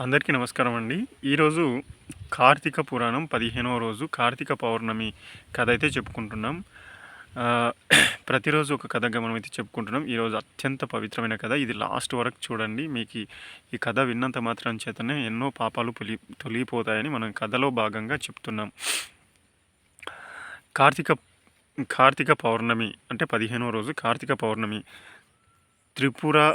అందరికీ నమస్కారం అండి. ఈరోజు కార్తీక పురాణం పదిహేనవ రోజు కార్తీక పౌర్ణమి కథ అయితే చెప్పుకుంటున్నాం. ప్రతిరోజు ఒక కథగా మనం అయితే చెప్పుకుంటున్నాం. ఈరోజు అత్యంత పవిత్రమైన కథ. ఇది లాస్ట్ వరకు చూడండి. మీకు ఈ- కథ విన్నంత మాత్రం చేతనే ఎన్నో పాపాలు తొలి తొలిగిపోతాయని మనం కథలో భాగంగా చెప్తున్నాం. కార్తీక కార్తీక పౌర్ణమి అంటే పదిహేనవ రోజు కార్తీక పౌర్ణమి. త్రిపుర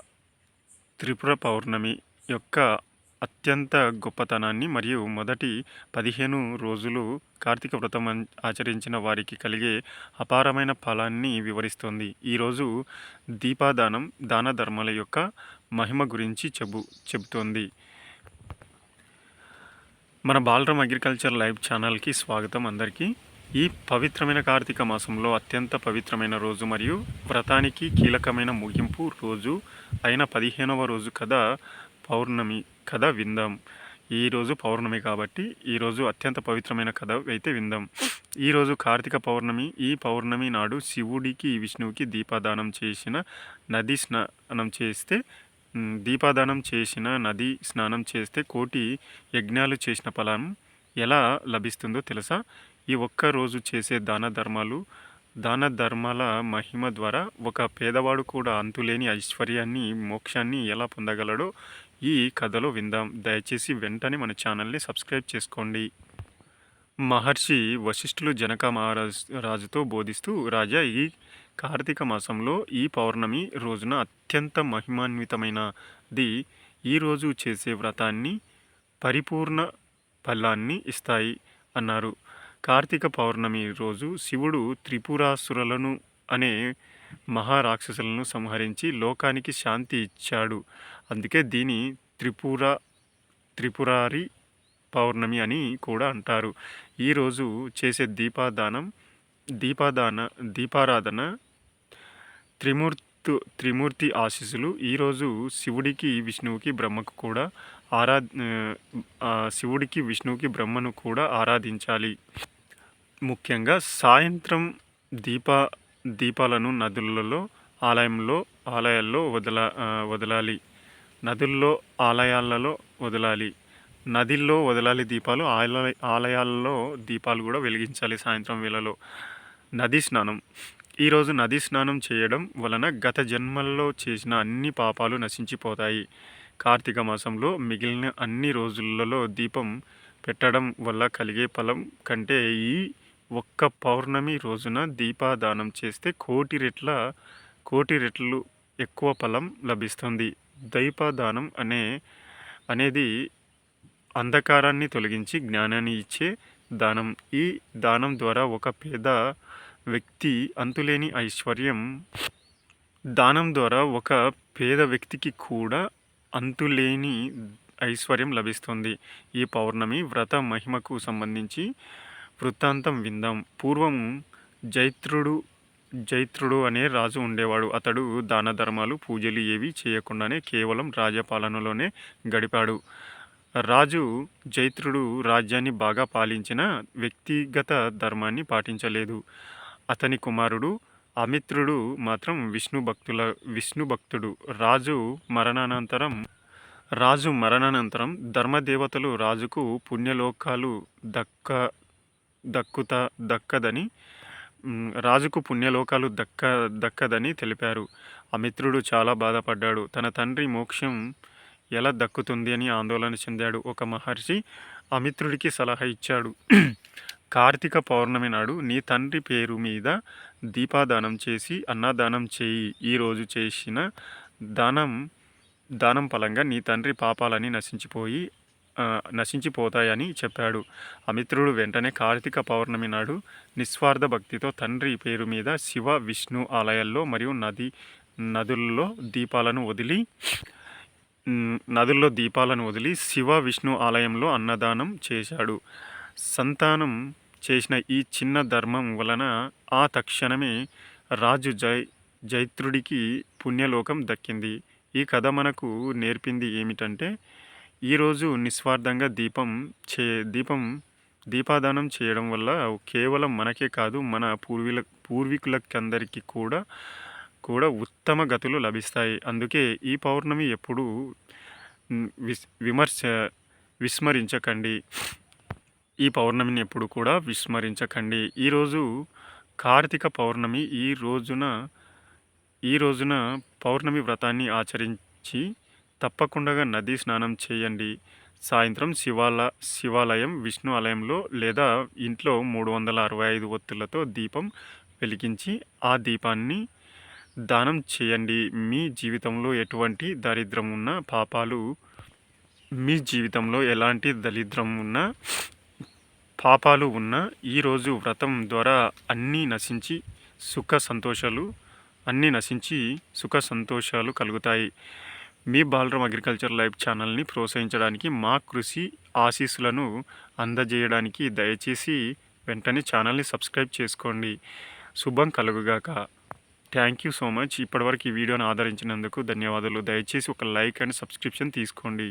త్రిపుర పౌర్ణమి యొక్క అత్యంత గొప్పతనాన్ని మరియు మొదటి పదిహేను రోజులు కార్తీక వ్రతం ఆచరించిన వారికి కలిగే అపారమైన ఫలాన్ని వివరిస్తుంది. ఈరోజు దీపాదానం దాన ధర్మాల యొక్క మహిమ గురించి చెబు చెబుతోంది. మన బాలరామ్ అగ్రికల్చర్ లైవ్ ఛానల్కి స్వాగతం అందరికీ. ఈ పవిత్రమైన కార్తీక మాసంలో అత్యంత పవిత్రమైన రోజు మరియు వ్రతానికి కీలకమైన ముగింపు రోజు అయిన పదిహేనవ రోజు కథ పౌర్ణమి కథ విందాం. ఈరోజు పౌర్ణమి కాబట్టి ఈరోజు అత్యంత పవిత్రమైన కథ అయితే విందాం. ఈరోజు కార్తీక పౌర్ణమి. ఈ పౌర్ణమి నాడు శివుడికి విష్ణువుకి దీపాదానం చేసిన నది స్నానం చేస్తే దీపాదానం చేసిన నది స్నానం చేస్తే కోటి యజ్ఞాలు చేసిన ఫలం ఎలా లభిస్తుందో తెలుసా? ఈ ఒక్క రోజు చేసే దాన ధర్మాలు దాన ధర్మాల మహిమ ద్వారా ఒక పేదవాడు కూడా అంతులేని ఐశ్వర్యాన్ని మోక్షాన్ని ఎలా పొందగలడో ఈ కథలో విందాం. దయచేసి వెంటనే మన ఛానల్ని సబ్స్క్రైబ్ చేసుకోండి. మహర్షి వశిష్ఠులు జనక మహారాజ్ రాజుతో బోధిస్తూ రాజా ఈ కార్తీక మాసంలో ఈ పౌర్ణమి రోజున అత్యంత మహిమాన్వితమైనది. ఈరోజు చేసే వ్రతాన్ని పరిపూర్ణ ఫలాన్ని ఇస్తాయి అన్నారు. కార్తీక పౌర్ణమి రోజు శివుడు త్రిపురాసురలను అనే మహారాక్షసులను సంహరించి లోకానికి శాంతి ఇచ్చాడు. అందుకే దీని త్రిపుర త్రిపురారి పౌర్ణమి అని కూడా అంటారు. ఈరోజు చేసే దీపాదానం దీపాదాన దీపారాధన త్రిమూర్తు త్రిమూర్తి ఆశీస్సులు. ఈరోజు శివుడికి విష్ణువుకి బ్రహ్మకు కూడా ఆరా శివుడికి విష్ణువుకి బ్రహ్మను కూడా ఆరాధించాలి. ముఖ్యంగా సాయంత్రం దీప దీపాలను నదులలో ఆలయంలో ఆలయాల్లో వదల వదలాలి. నదుల్లో ఆలయాలలో వదలాలి. నదిల్లో వదలాలి దీపాలు ఆలయ ఆలయాల్లో దీపాలు కూడా వెలిగించాలి సాయంత్రం వేళలో. నది స్నానం. ఈరోజు నది స్నానం చేయడం వలన గత జన్మల్లో చేసిన అన్ని పాపాలు నశించిపోతాయి. కార్తీక మాసంలో మిగిలిన అన్ని రోజులలో దీపం పెట్టడం వల్ల కలిగే ఫలం కంటే ఈ ఒక్క పౌర్ణమి రోజున దీపాదానం చేస్తే కోటి రెట్ల కోటి రెట్లు ఎక్కువ ఫలం లభిస్తుంది. దైపాదానం అనే అనేది అంధకారాన్ని తొలగించి జ్ఞానాన్ని ఇచ్చే దానం. ఈ దానం ద్వారా ఒక పేద వ్యక్తి అంతులేని ఐశ్వర్యం. దానం ద్వారా ఒక పేద వ్యక్తికి కూడా అంతులేని ఐశ్వర్యం లభిస్తుంది. ఈ పౌర్ణమి వ్రత మహిమకు సంబంధించి వృత్తాంతం విందాం. పూర్వం జైత్రుడు జైత్రుడు అనే రాజు ఉండేవాడు. అతడు దాన ధర్మాలు పూజలు ఏవి చేయకుండానే కేవలం రాజపాలనలోనే గడిపాడు. రాజు జైత్రుడు రాజ్యాన్ని బాగా పాలించిన వ్యక్తిగత ధర్మాన్ని పాటించలేదు. అతని కుమారుడు అమిత్రుడు మాత్రం విష్ణు భక్తుల విష్ణు భక్తుడు. రాజు మరణానంతరం రాజు మరణానంతరం ధర్మదేవతలు రాజుకు పుణ్యలోకాలు దక్క దక్కుత దక్కదని రాజుకు పుణ్యలోకాలు దక్క దక్కదని తెలిపారు. ఆ మిత్రుడు చాలా బాధపడ్డాడు. తన తండ్రి మోక్షం ఎలా దక్కుతుంది అని ఆందోళన చెందాడు. ఒక మహర్షి అమిత్రుడికి సలహా ఇచ్చాడు. కార్తీక పౌర్ణమి నాడు నీ తండ్రి పేరు మీద దీపాదానం చేసి అన్నదానం చేయి. ఈరోజు చేసిన దానం దానం ఫలంగా నీ తండ్రి పాపాలని నశించిపోయి నశించిపోతాయని చెప్పాడు. అమిత్రుడు వెంటనే కార్తీక పౌర్ణమి నాడు నిస్వార్థ భక్తితో తండ్రి పేరు మీద శివ విష్ణు ఆలయాల్లో మరియు నది నదుల్లో దీపాలను వదిలి నదుల్లో దీపాలను వదిలి శివ విష్ణు ఆలయంలో అన్నదానం చేశాడు. సంతానం చేసిన ఈ చిన్న ధర్మం వలన ఆ తక్షణమే రాజు జై జైత్రుడికి పుణ్యలోకం దక్కింది. ఈ కథ మనకు నేర్పింది ఏమిటంటే ఈరోజు నిస్వార్థంగా దీపం చే దీపం దీపాదానం చేయడం వల్ల కేవలం మనకే కాదు మన పూర్వీల పూర్వీకులకందరికీ కూడా కూడా ఉత్తమ గతులు లభిస్తాయి. అందుకే ఈ పౌర్ణమి ఎప్పుడు విస్ విమర్శ విస్మరించకండి. ఈ పౌర్ణమిని ఎప్పుడు కూడా విస్మరించకండి. ఈరోజు కార్తీక పౌర్ణమి ఈ రోజున ఈ రోజున పౌర్ణమి వ్రతాన్ని ఆచరించి తప్పకుండా నదీ స్నానం చేయండి. సాయంత్రం శివాల శివాలయం విష్ణు ఆలయంలో లేదా ఇంట్లో మూడు వందల అరవై ఐదు ఒత్తులతో దీపం వెలిగించి ఆ దీపాన్ని దానం చేయండి. మీ జీవితంలో ఎటువంటి దరిద్రం ఉన్న పాపాలు మీ జీవితంలో ఎలాంటి దరిద్రం ఉన్న పాపాలు ఉన్న ఈరోజు వ్రతం ద్వారా అన్నీ నశించి సుఖ సంతోషాలు అన్నీ నశించి సుఖ సంతోషాలు కలుగుతాయి. మీ బాలరామ్ అగ్రికల్చర్ లైవ్ ఛానల్ని ప్రోత్సహించడానికి మా కృషి ఆశీస్సులను అందజేయడానికి దయచేసి వెంటనే ఛానల్ని సబ్స్క్రైబ్ చేసుకోండి. శుభం కలుగుగాక. Thank you so much. ఇప్పటివరకు ఈ వీడియోని ఆదరించినందుకు ధన్యవాదాలు. దయచేసి ఒక లైక్ అండ్ సబ్స్క్రిప్షన్ తీసుకోండి.